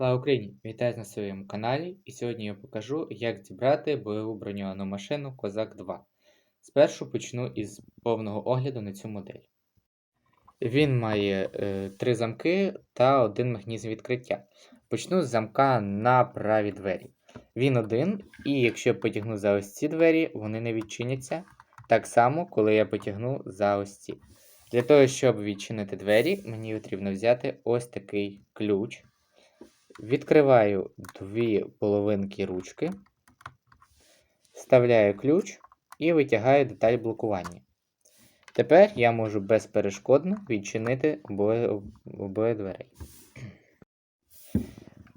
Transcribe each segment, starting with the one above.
Слава Україні! Вітаю на своєму каналі і сьогодні я покажу, як зібрати бойову броньовану машину Козак 2. Спершу почну із повного огляду на цю модель. Він має е, три замки та один механізм відкриття. Почну з замка на праві двері. Він один, і якщо я потягну за ось ці двері, вони не відчиняться. Так само, коли я потягну за ось ці. Для того, щоб відчинити двері, мені потрібно взяти ось такий ключ. Відкриваю дві половинки ручки, вставляю ключ і витягаю деталь блокування. Тепер я можу безперешкодно відчинити обоє, обоє дверей.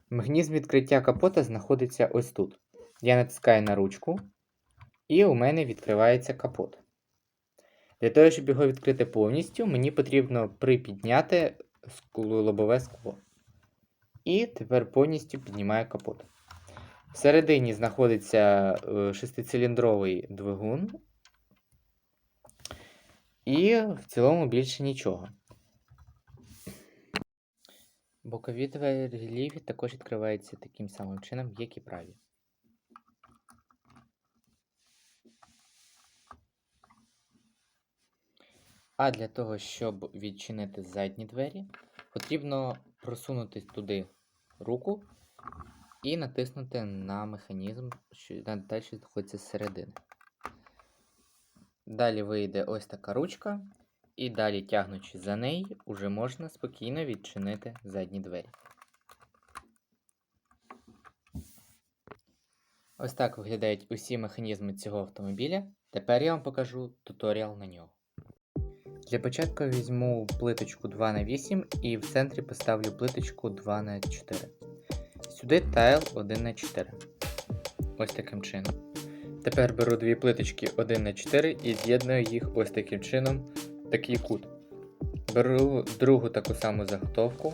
Механізм відкриття капота знаходиться ось тут. Я натискаю на ручку, і у мене відкривається капот. Для того, щоб його відкрити повністю, мені потрібно припідняти лобове скло. І тепер повністю піднімаю капот. Всередині знаходиться е, шестициліндровий двигун. І в цілому більше нічого. Бокові двері ліві також відкриваються таким самим чином, як і праві. А для того, щоб відчинити задні двері, потрібно просунути туди руку і натиснути на механізм, що далі знаходиться зсередини. Далі вийде ось така ручка, і далі, тягнучи за неї, уже можна спокійно відчинити задні двері. Ось так виглядають усі механізми цього автомобіля. Тепер я вам покажу туторіал на нього. Для початку візьму плиточку 2х8 і в центрі поставлю плиточку 2х4. Сюди тайл 1х4. Ось таким чином. Тепер беру дві плиточки 1х4 і з'єдную їх ось таким чином, такий кут. Беру другу таку саму заготовку.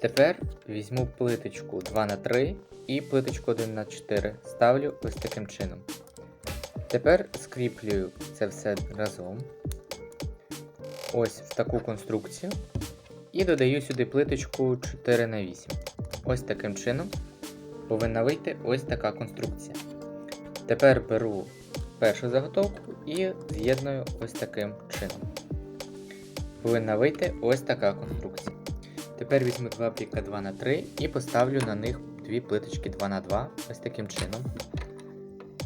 Тепер візьму плиточку 2х3 і плиточку 1х4 ставлю ось таким чином. Тепер скріплюю це все разом ось в таку конструкцію. І додаю сюди плиточку 4 на 8 Ось таким чином повинна вийти ось така конструкція. Тепер беру першу заготовку і з'єдную ось таким чином. Повинна вийти ось така конструкція. Тепер візьму два пліка 2х3 і поставлю на них дві плиточки 2х2 ось таким чином.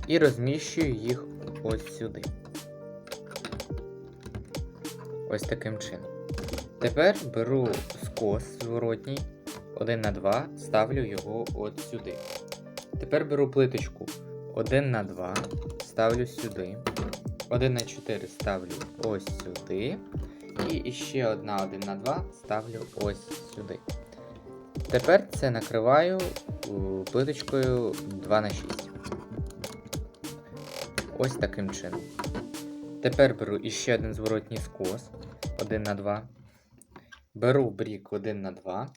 І розміщую їх ось сюди. Ось таким чином. Тепер беру скос зворотній 1 на 2, ставлю його от сюди. Тепер беру плиточку 1 на 2, ставлю сюди. 1 на 4 ставлю ось сюди. І ще одна 1 на 2 ставлю ось сюди. Тепер це накриваю плиточкою 2 на 6. Ось таким чином. Тепер беру іще один зворотній скос 1 на 2. Беру брік 1 на 2.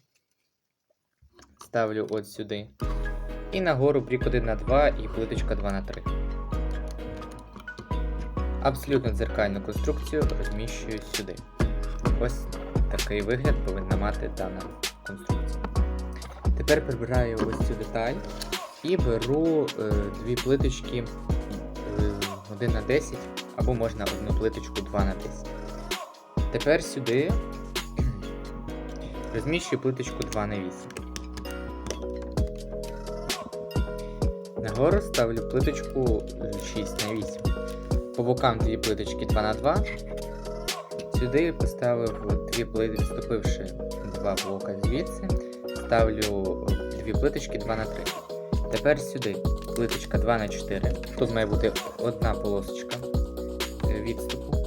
Ставлю от сюди. І нагору брік 1 на 2 і плиточка 2 на 3. Абсолютно дзеркальну конструкцію розміщую сюди. Ось такий вигляд повинна мати дана конструкція. Тепер прибираю ось цю деталь і беру е, дві плиточки е, 1 на 10 або можна одну плиточку 2 на 10. Тепер сюди розміщую плиточку 2 на 8. Нагору ставлю плиточку 6 на 8. По бокам дві плиточки 2 на 2. Сюди поставив дві плити, відступивши два блока звідси, ставлю дві плиточки 2 на 3. Тепер сюди плиточка 2 на 4. Тут має бути одна полосочка відступу.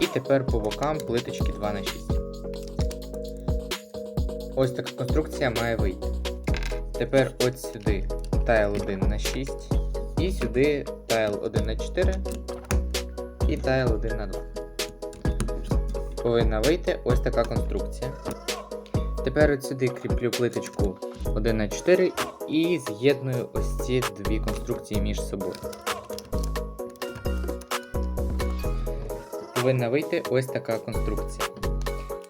І тепер по бокам плиточки 2 на 6. Ось така конструкція має вийти. Тепер от сюди тайл 1 на 6. І сюди тайл 1 на 4 і тайл 1 на 2. Повинна вийти ось така конструкція. Тепер от сюди кріплю плиточку 1 на 4 і з'єдную ось ці дві конструкції між собою. Повинна вийти ось така конструкція.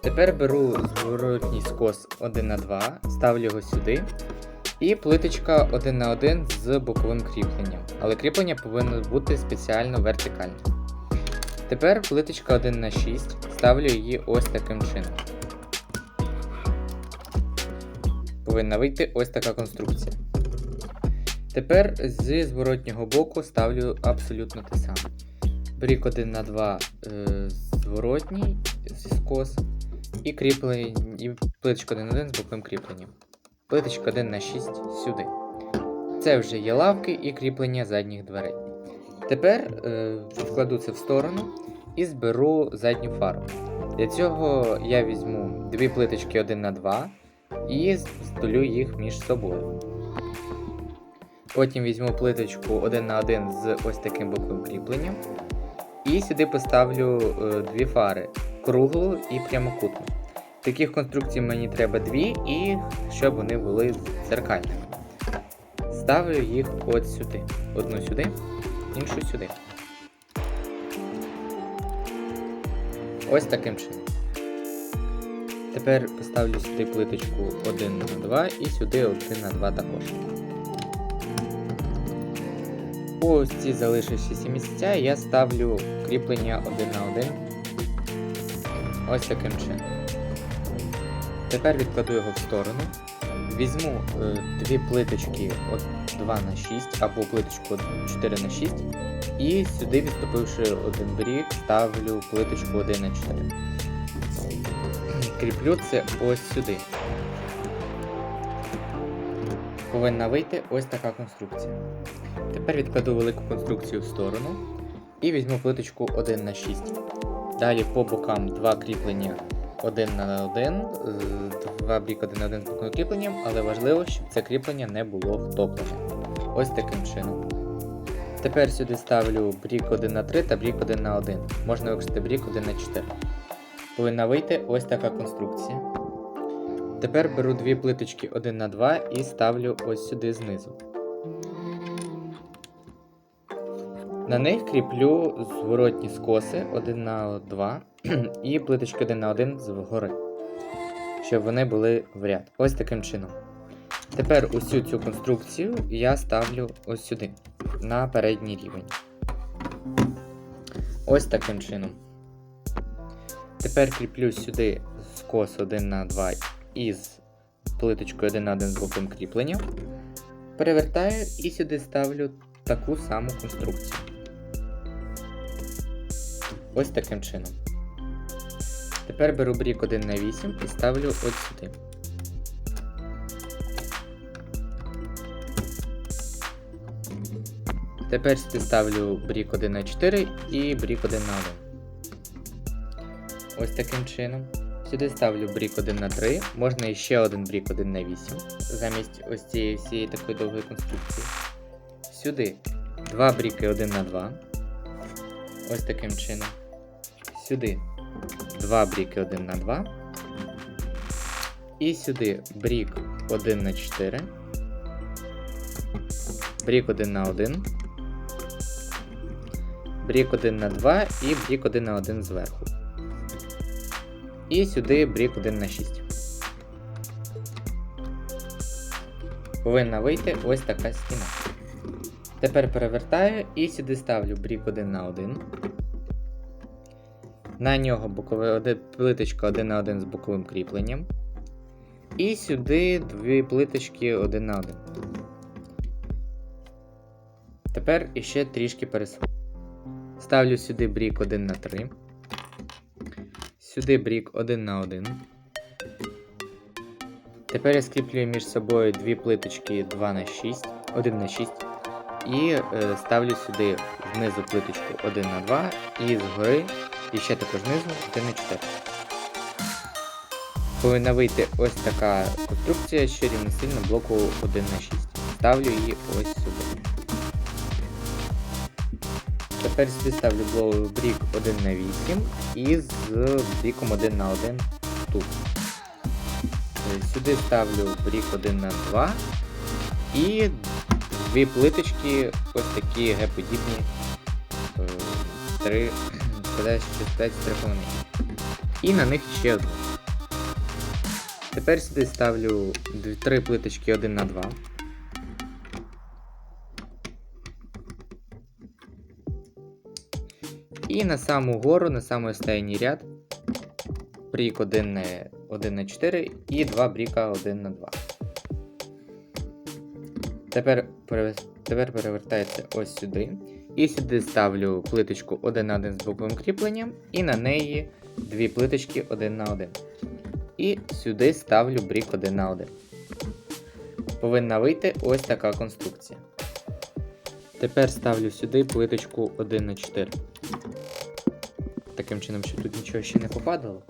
Тепер беру зворотній скос 1 на 2, ставлю його сюди. І плиточка 1 на 1 з боковим кріпленням. Але кріплення повинно бути спеціально вертикальне. Тепер плиточка 1 на 6, ставлю її ось таким чином. Повинна вийти ось така конструкція. Тепер зі зворотнього боку ставлю абсолютно те саме. Брік 1 на 2 е, зворотній зі скос і кріплення, і плиточка 1 на 1 з боковим кріпленням. Плиточка 1 на 6 сюди. Це вже є лавки і кріплення задніх дверей. Тепер е, відкладу це в сторону і зберу задню фару. Для цього я візьму дві плиточки 1 на 2 і здолю їх між собою. Потім візьму плиточку 1 на 1 з ось таким боковим кріпленням. І сюди поставлю е, дві фари круглу і прямокутну. Таких конструкцій мені треба дві, і щоб вони були дзеркальними. Ставлю їх от сюди. Одну сюди, іншу сюди. Ось таким чином. Тепер поставлю сюди плиточку 1 на 2 і сюди 1 на 2 також. Ось ці залишившіся місця я ставлю кріплення 1 на 1. Ось таким чином. Тепер відкладу його в сторону. Візьму е, дві плиточки от 2 на 6 або плиточку 4 на 6 і сюди, відступивши один брік, ставлю плиточку 1 на 4. Кріплю це ось сюди. Повинна вийти ось така конструкція. Тепер відкладу велику конструкцію в сторону і візьму плиточку 1 на 6. Далі по бокам два кріплення 1 на 1, два брік 1 на 1 з боковим але важливо, щоб це кріплення не було втоплене. Ось таким чином. Тепер сюди ставлю брік 1 на 3 та брік 1 на 1. Можна використати брік 1 на 4. Повинна вийти ось така конструкція. Тепер беру дві плиточки 1 на 2 і ставлю ось сюди знизу. На них кріплю зворотні скоси 1 на 2 і плиточки 1 на 1 згори, щоб вони були в ряд. Ось таким чином. Тепер усю цю конструкцію я ставлю ось сюди, на передній рівень. Ось таким чином. Тепер кріплю сюди скос 1 на 2 із плиточкою 1 на 1 з боковим кріпленням. Перевертаю і сюди ставлю таку саму конструкцію. Ось таким чином. Тепер беру брік 1 на 8 і ставлю от сюди. Тепер сюди ставлю брік 1 на 4 і брік 1 на 1. Ось таким чином. Сюди ставлю брік 1 на 3, можна ще один брік 1 на 8, замість ось цієї всієї такої довгої конструкції. Сюди два бріки 1 на 2. Ось таким чином. Сюди два бріки 1 на 2. І сюди брік 1 на 4. Брік 1 на 1. Брік 1 на 2 і брік 1 на 1 зверху. І сюди брік 1 на 6. Повинна вийти ось така стіна. Тепер перевертаю і сюди ставлю брік 1 на 1. На нього бокове плиточка 1 на 1 з боковим кріпленням. І сюди дві плиточки 1 на 1. Тепер іще трішки пересуну. Ставлю сюди брік 1 на 3. Сюди брік 1 на 1. Тепер я скріплюю між собою дві плиточки 2 на 6, 1 на 6. І е, ставлю сюди знизу плиточку 1 на 2 і згори, і ще також знизу 1 на 4. Повинна вийти ось така конструкція, що рівносильно блоку 1 на 6. Ставлю її ось сюди. Тепер сюди ставлю брік 1 на 8 і з бріком 1 на 1 тут. Е, Сюди ставлю брік 1 на 2 і дві плиточки, ось такі Г-подібні. Три, 3,5 І на них ще одну. Тепер сюди ставлю дві- три плиточки 1 на 2. І на саму гору, на самий останній ряд, брік 1 на, 1 на 4 і 2 бріка 1 на 2. Тепер, перевес- тепер перевертається ось сюди. І сюди ставлю плиточку 1 на 1 з боковим кріпленням, і на неї дві плиточки 1 на 1. І сюди ставлю брік 1 на 1. Повинна вийти ось така конструкція. Тепер ставлю сюди плиточку 1 на 4. Таким чином, щоб тут нічого ще не попадало.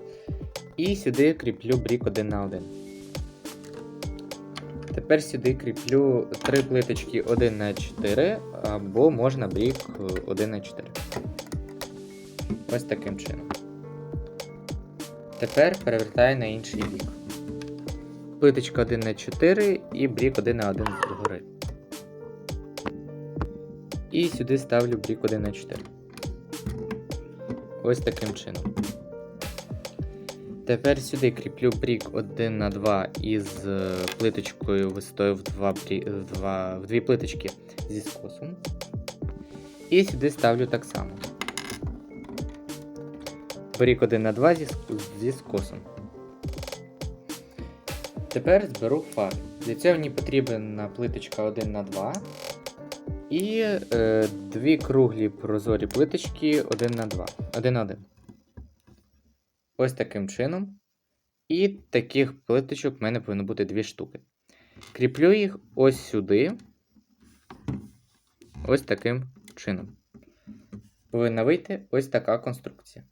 І сюди кріплю брік 1 на 1. Тепер сюди кріплю три плиточки 1 на 4, або можна брік 1 на 4. Ось таким чином. Тепер перевертаю на інший бік. Плиточка 1 на 4 і брік 1 на 1 згори. І сюди ставлю брік 1 на 4. Ось таким чином. Тепер сюди кріплю брік 1 на 2 із е, плиточкою висотою в 2, в 2, в 2 плиточки зі скосом. І сюди ставлю так само. Брік 1 на 2 зі, зі скосом. Тепер зберу фари. Для цього мені потрібна плиточка 1 на 2 і е, дві круглі прозорі плиточки 1 на 2. 1 на 1. Ось таким чином. І таких плиточок в мене повинно бути дві штуки. Кріплю їх ось сюди. Ось таким чином. Повинна вийти ось така конструкція.